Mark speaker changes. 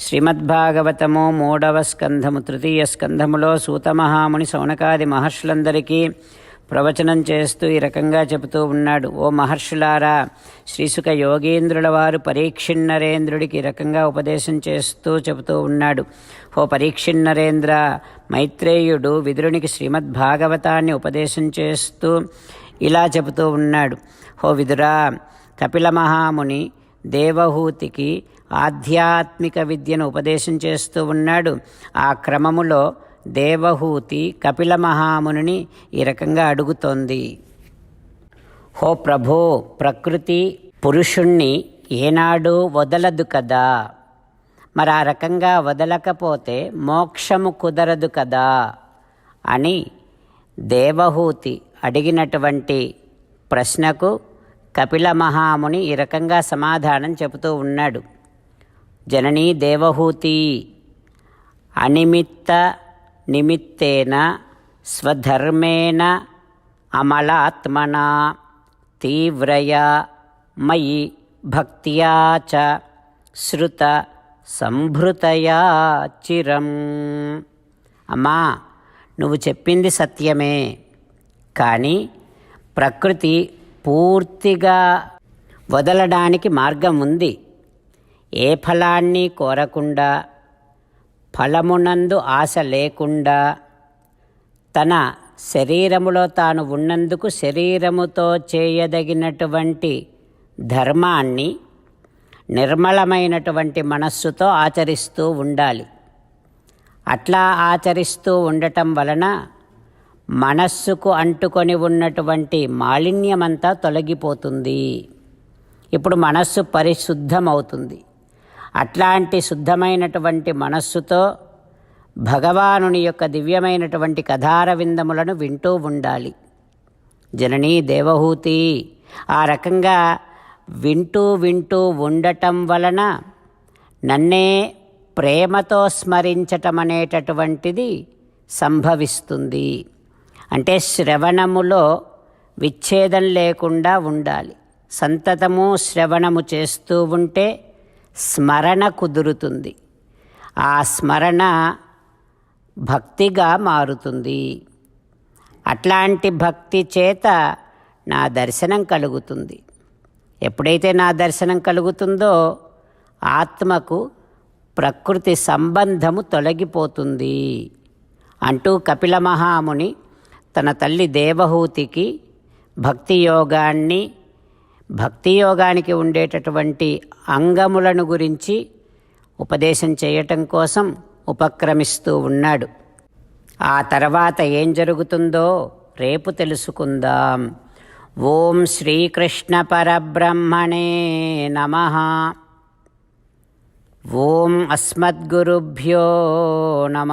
Speaker 1: శ్రీమద్భాగవతము మూడవ స్కంధము తృతీయ స్కంధములో సూతమహాముని సౌనకాది మహర్షులందరికీ ప్రవచనం చేస్తూ ఈ రకంగా చెబుతూ ఉన్నాడు. ఓ మహర్షులారా శ్రీసుక యోగీంద్రుల వారు పరీక్షిన్నరేంద్రుడికి ఈ రకంగా ఉపదేశం చేస్తూ చెబుతూ ఉన్నాడు. ఓ పరీక్షిన్నరేంద్ర మైత్రేయుడు విదురునికి శ్రీమద్భాగవతాన్ని ఉపదేశం చేస్తూ ఇలా చెబుతూ ఉన్నాడు. ఓ విదురా కపిల మహాముని దేవహూతికి ఆధ్యాత్మిక విద్యను ఉపదేశం చేస్తూ ఉన్నాడు. ఆ క్రమములో దేవహూతి కపిల మహాముని ఈ రకంగా అడుగుతోంది. హో ప్రభో ప్రకృతి పురుషుణ్ణి ఏనాడు వదలదు కదా. మరి ఆ రకంగా వదలకపోతే మోక్షము కుదరదు కదా అని దేవహూతి అడిగినటువంటి ప్రశ్నకు కపిల మహాముని ఈ రకంగా సమాధానం చెబుతూ ఉన్నాడు. జననీ దేవహూతి అనిమిత్త నిమిత్తేన స్వధర్మేణ అమలాత్మన తీవ్రయా మయి భక్త్యా చ శృత సంభృతయా చిరం. అమ్మా నువ్వు చెప్పింది సత్యమే. కానీ ప్రకృతి పూర్తిగా వదలడానికి మార్గం ఉంది. ఏ ఫలాన్ని కోరకుండా ఫలమునందు ఆశ లేకుండా తన శరీరములో తాను ఉన్నందుకు శరీరముతో చేయదగినటువంటి ధర్మాన్ని నిర్మలమైనటువంటి మనస్సుతో ఆచరిస్తూ ఉండాలి. అట్లా ఆచరిస్తూ ఉండటం వలన మనస్సుకు అంటుకొని ఉన్నటువంటి మాలిన్యమంతా తొలగిపోతుంది. ఇప్పుడు మనస్సు పరిశుద్ధమవుతుంది. అట్లాంటి శుద్ధమైనటువంటి మనస్సుతో భగవానుని యొక్క దివ్యమైనటువంటి కథార విందములను వింటూ ఉండాలి. జననీ దేవహూతి ఆ రకంగా వింటూ వింటూ ఉండటం వలన నన్నే ప్రేమతో స్మరించటం అనేటటువంటిది సంభవిస్తుంది. అంటే శ్రవణములో విచ్ఛేదం లేకుండా ఉండాలి. సంతతము శ్రవణము చేస్తూ ఉంటే స్మరణ కుదురుతుంది. ఆ స్మరణ భక్తిగా మారుతుంది. అట్లాంటి భక్తి చేత నా దర్శనం కలుగుతుంది. ఎప్పుడైతే నా దర్శనం కలుగుతుందో ఆత్మకు ప్రకృతి సంబంధము తొలగిపోతుంది అంటూ కపిల మహాముని తన తల్లి దేవహూతికి భక్తి యోగాన్ని భక్తి యోగానికి ఉండేటటువంటి అంగములను గురించి ఉపదేశం చేయటం కోసం ఉపక్రమిస్తూ ఉన్నాడు. ఆ తర్వాత ఏం జరుగుతుందో రేపు తెలుసుకుందాం. ఓం శ్రీకృష్ణ పరబ్రహ్మణే నమ. ఓం అస్మద్గురుభ్యో నమ.